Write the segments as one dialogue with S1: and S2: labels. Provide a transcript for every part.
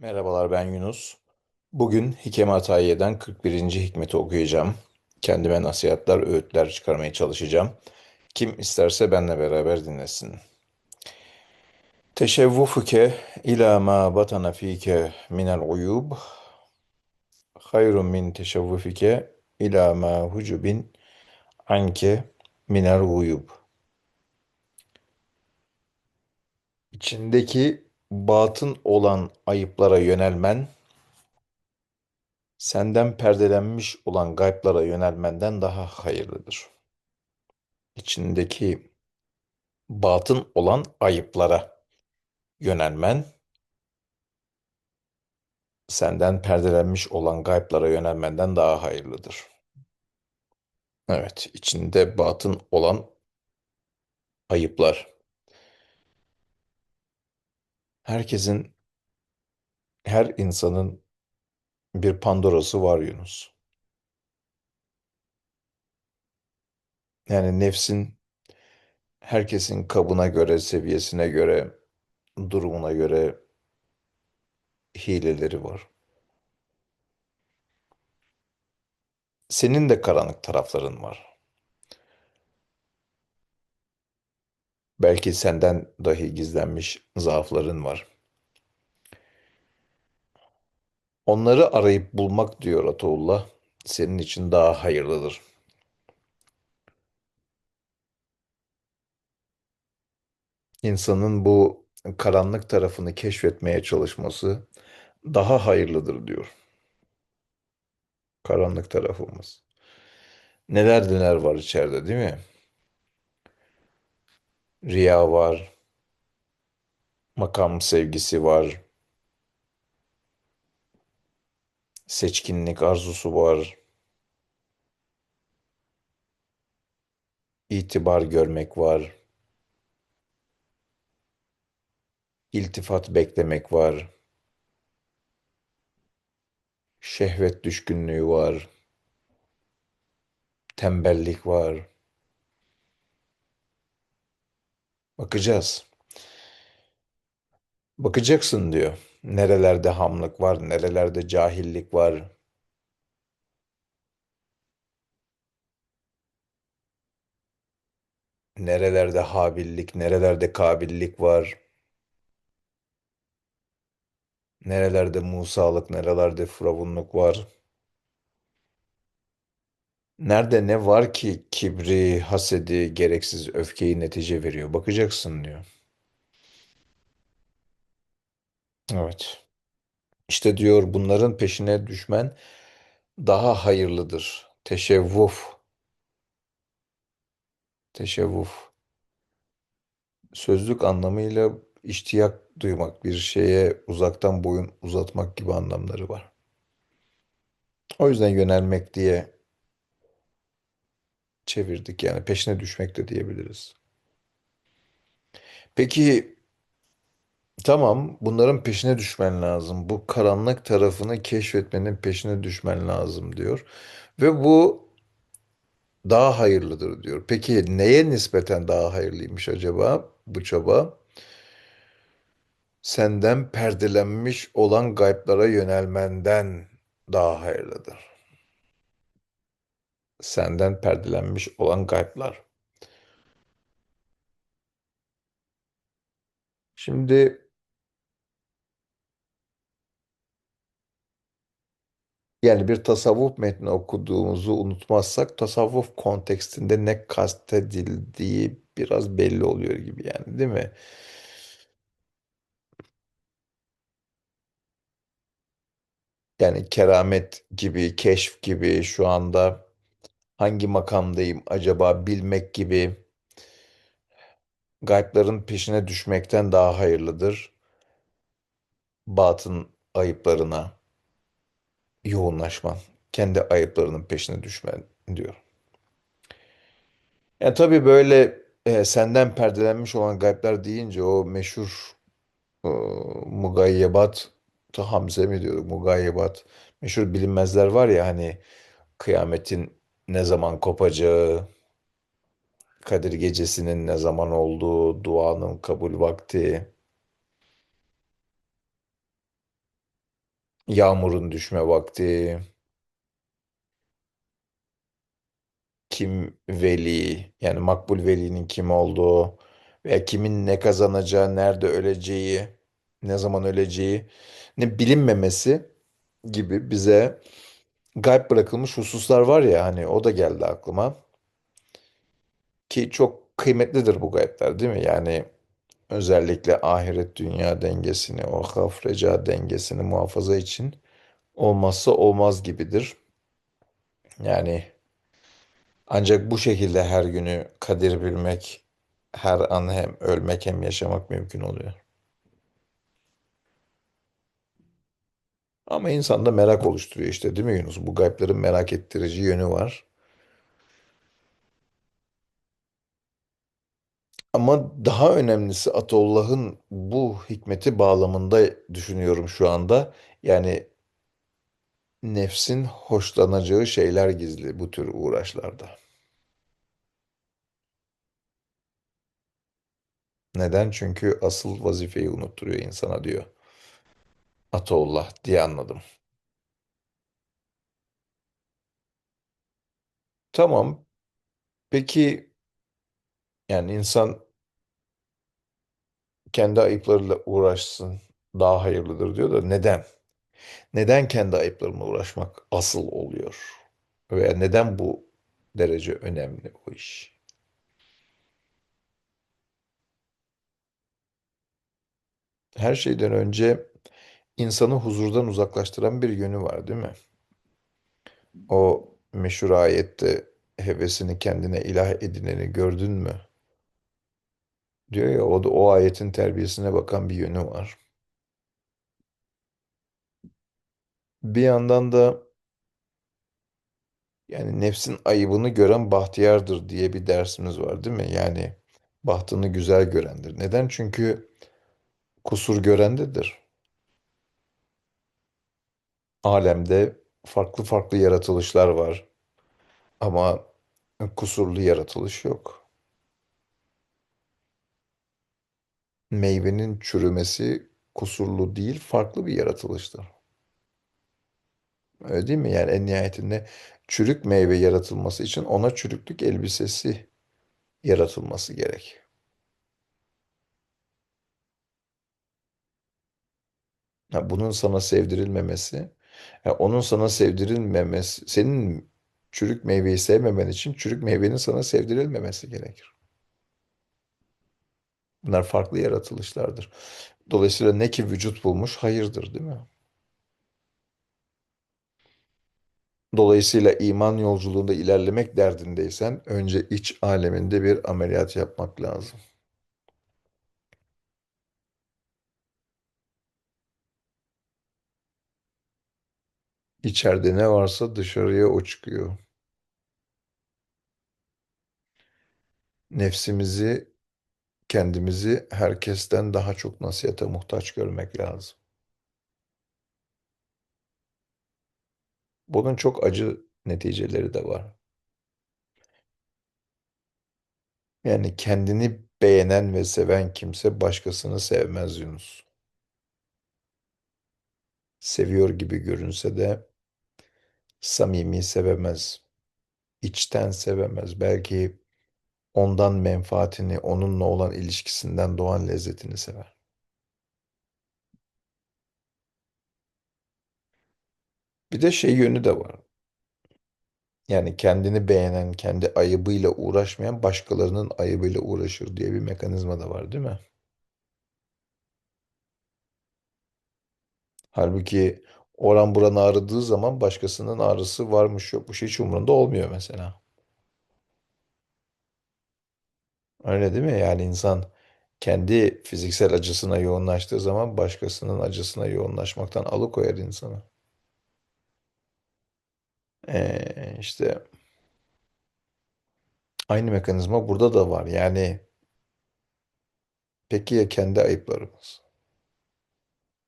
S1: Merhabalar ben Yunus. Bugün Hikeme Atayiye'den 41. hikmeti okuyacağım. Kendime nasihatler, öğütler çıkarmaya çalışacağım. Kim isterse benle beraber dinlesin. Teşevvufuke ila ma batana fike minel uyub hayrun min teşevvufike ila ma hucubin anke minel uyub. İçindeki batın olan ayıplara yönelmen senden perdelenmiş olan gayblara yönelmenden daha hayırlıdır. İçindeki batın olan ayıplara yönelmen, senden perdelenmiş olan gayblara yönelmenden daha hayırlıdır. Evet, içinde batın olan ayıplar. Herkesin, her insanın bir Pandora'sı var Yunus. Yani nefsin herkesin kabına göre, seviyesine göre, durumuna göre hileleri var. Senin de karanlık tarafların var. Belki senden dahi gizlenmiş zaafların var. Onları arayıp bulmak diyor Ataullah, senin için daha hayırlıdır. İnsanın bu karanlık tarafını keşfetmeye çalışması daha hayırlıdır diyor. Karanlık tarafımız. Neler neler var içeride değil mi? Riya var, makam sevgisi var, seçkinlik arzusu var, itibar görmek var, iltifat beklemek var, şehvet düşkünlüğü var, tembellik var. Bakacağız. Bakacaksın diyor. Nerelerde hamlık var, nerelerde cahillik var. Nerelerde habillik, nerelerde kabillik var. Nerelerde Musalık, nerelerde Firavunluk var. Nerede ne var ki kibri, hasedi, gereksiz öfkeyi netice veriyor. Bakacaksın diyor. Evet. İşte diyor bunların peşine düşmen daha hayırlıdır. Teşevvuf. Teşevvuf. Sözlük anlamıyla iştiyak duymak, bir şeye uzaktan boyun uzatmak gibi anlamları var. O yüzden yönelmek diye çevirdik yani peşine düşmek de diyebiliriz. Peki tamam bunların peşine düşmen lazım. Bu karanlık tarafını keşfetmenin peşine düşmen lazım diyor. Ve bu daha hayırlıdır diyor. Peki neye nispeten daha hayırlıymış acaba bu çaba? Senden perdelenmiş olan gayblara yönelmenden daha hayırlıdır. Senden perdelenmiş olan gayblar. Şimdi yani bir tasavvuf metni okuduğumuzu unutmazsak tasavvuf kontekstinde ne kastedildiği biraz belli oluyor gibi yani değil mi? Yani keramet gibi, keşf gibi şu anda hangi makamdayım acaba bilmek gibi gaybların peşine düşmekten daha hayırlıdır. Batın ayıplarına yoğunlaşman, kendi ayıplarının peşine düşmen diyor. Yani tabii böyle e, senden perdelenmiş olan gaybler deyince o meşhur e, mugayyebat Hamze mi diyorduk mugayyebat meşhur bilinmezler var ya hani kıyametin ne zaman kopacağı, Kadir Gecesi'nin ne zaman olduğu, duanın kabul vakti. Yağmurun düşme vakti, kim veli, yani makbul velinin kim olduğu veya kimin ne kazanacağı, nerede öleceği, ne zaman öleceği ne bilinmemesi gibi bize gayb bırakılmış hususlar var ya hani o da geldi aklıma. Ki çok kıymetlidir bu gayipler değil mi? Yani özellikle ahiret dünya dengesini, o haff reca dengesini muhafaza için olmazsa olmaz gibidir. Yani ancak bu şekilde her günü kadir bilmek, her an hem ölmek hem yaşamak mümkün oluyor. Ama insanda merak oluşturuyor işte değil mi Yunus? Bu gayplerin merak ettirici yönü var. Ama daha önemlisi Ataollah'ın bu hikmeti bağlamında düşünüyorum şu anda. Yani nefsin hoşlanacağı şeyler gizli bu tür uğraşlarda. Neden? Çünkü asıl vazifeyi unutturuyor insana diyor. Ataullah diye anladım. Tamam. Peki yani insan kendi ayıplarıyla uğraşsın daha hayırlıdır diyor da neden? Neden kendi ayıplarına uğraşmak asıl oluyor? Veya neden bu derece önemli o iş? Her şeyden önce insanı huzurdan uzaklaştıran bir yönü var, değil mi? O meşhur ayette hevesini kendine ilah edineni gördün mü? Diyor ya o da o ayetin terbiyesine bakan bir yönü var. Bir yandan da yani nefsin ayıbını gören bahtiyardır diye bir dersimiz var, değil mi? Yani bahtını güzel görendir. Neden? Çünkü kusur görendedir. Alemde farklı farklı yaratılışlar var ama kusurlu yaratılış yok. Meyvenin çürümesi kusurlu değil, farklı bir yaratılıştır. Öyle değil mi? Yani en nihayetinde çürük meyve yaratılması için ona çürüklük elbisesi yaratılması gerek. Ha, bunun sana sevdirilmemesi, ha, onun sana sevdirilmemesi, senin çürük meyveyi sevmemen için çürük meyvenin sana sevdirilmemesi gerekir. Bunlar farklı yaratılışlardır. Dolayısıyla ne ki vücut bulmuş hayırdır, değil mi? Dolayısıyla iman yolculuğunda ilerlemek derdindeysen önce iç aleminde bir ameliyat yapmak lazım. İçeride ne varsa dışarıya o çıkıyor. Nefsimizi, kendimizi herkesten daha çok nasihate muhtaç görmek lazım. Bunun çok acı neticeleri de var. Yani kendini beğenen ve seven kimse başkasını sevmez Yunus. Seviyor gibi görünse de samimi sevemez, içten sevemez. Belki ondan menfaatini, onunla olan ilişkisinden doğan lezzetini sever. Bir de şey yönü de var. Yani kendini beğenen, kendi ayıbıyla uğraşmayan başkalarının ayıbıyla uğraşır diye bir mekanizma da var, değil mi? Halbuki oran buran ağrıdığı zaman başkasının ağrısı varmış yokmuş hiç umurunda olmuyor mesela. Öyle değil mi? Yani insan kendi fiziksel acısına yoğunlaştığı zaman başkasının acısına yoğunlaşmaktan alıkoyar insanı. Ee, işte aynı mekanizma burada da var. Yani peki ya kendi ayıplarımız?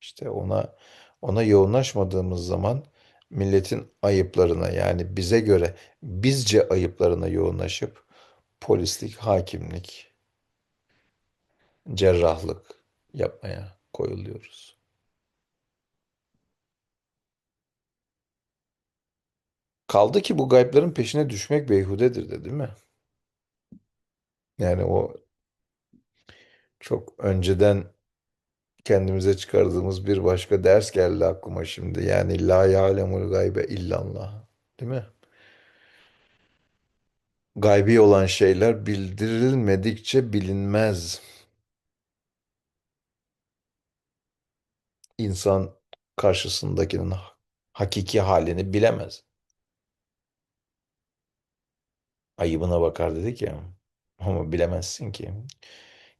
S1: İşte ona ona yoğunlaşmadığımız zaman milletin ayıplarına yani bize göre bizce ayıplarına yoğunlaşıp polislik, hakimlik, cerrahlık yapmaya koyuluyoruz. Kaldı ki bu gaypların peşine düşmek beyhudedir de değil mi? Yani o çok önceden kendimize çıkardığımız bir başka ders geldi aklıma şimdi. Yani la ya'lemul gaybe illallah. Değil mi? Gaybi olan şeyler bildirilmedikçe bilinmez. İnsan karşısındakinin hakiki halini bilemez. Ayıbına bakar dedik ya. Ama bilemezsin ki.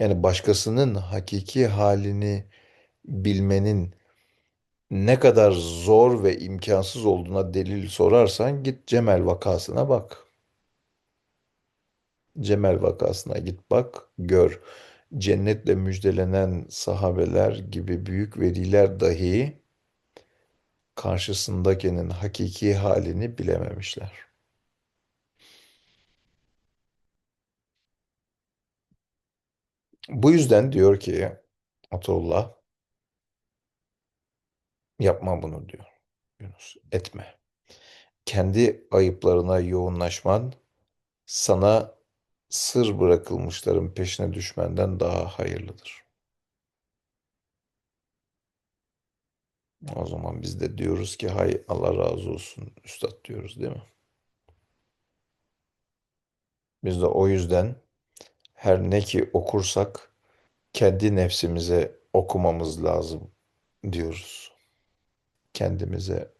S1: Yani başkasının hakiki halini bilmenin ne kadar zor ve imkansız olduğuna delil sorarsan git Cemel vakasına bak. Cemel vakasına git bak, gör. Cennetle müjdelenen sahabeler gibi büyük veliler dahi karşısındakinin hakiki halini bilememişler. Bu yüzden diyor ki Ataullah yapma bunu diyor Yunus. Etme. Kendi ayıplarına yoğunlaşman sana sır bırakılmışların peşine düşmenden daha hayırlıdır. O zaman biz de diyoruz ki hay Allah razı olsun üstad diyoruz değil mi? Biz de o yüzden her ne ki okursak kendi nefsimize okumamız lazım diyoruz. Kendimize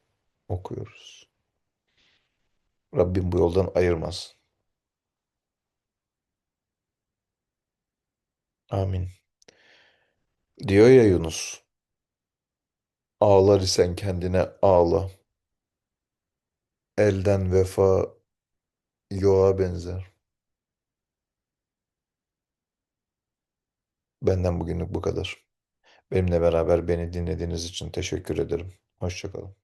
S1: okuyoruz. Rabbim bu yoldan ayırmaz. Amin. Diyor ya Yunus, ağlar isen kendine ağla. Elden vefa yoğa benzer. Benden bugünlük bu kadar. Benimle beraber beni dinlediğiniz için teşekkür ederim. Hoşça kalın.